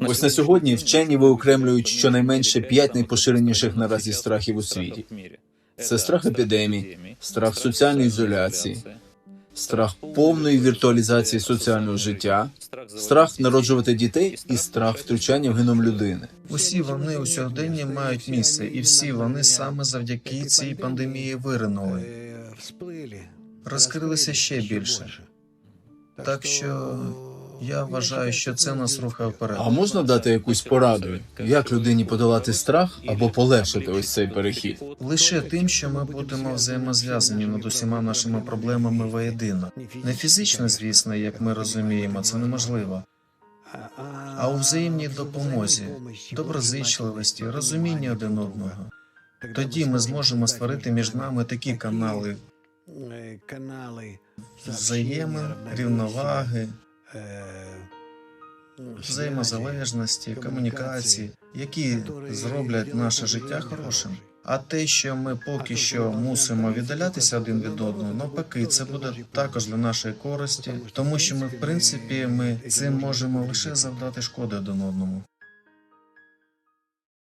Ось на сьогодні вчені виокремлюють щонайменше п'ять найпоширеніших наразі страхів у світі: це страх епідемії, страх соціальної ізоляції, страх повної віртуалізації соціального життя, страх народжувати дітей і страх втручання в геном людини. Усі вони у сьогоденні мають місце, і всі вони саме завдяки цій пандемії виринули, розкрилися ще більше. Так що я вважаю, що це нас рухає вперед. А можна дати якусь пораду, як людині подолати страх або полегшити ось цей перехід? Лише тим, що ми будемо взаємозв'язані над усіма нашими проблемами воєдино. Не фізично, звісно, як ми розуміємо, це неможливо. А у взаємній допомозі, доброзичливості, розумінні один одного. Тоді ми зможемо створити між нами такі канали канали взаємин, рівноваги, взаємозалежності, комунікації, які зроблять наше життя хорошим. А те, що ми поки що мусимо віддалятися один від одного, навпаки, це буде також для нашої користі, тому що ми, в принципі, ми цим можемо лише завдати шкоди один одному.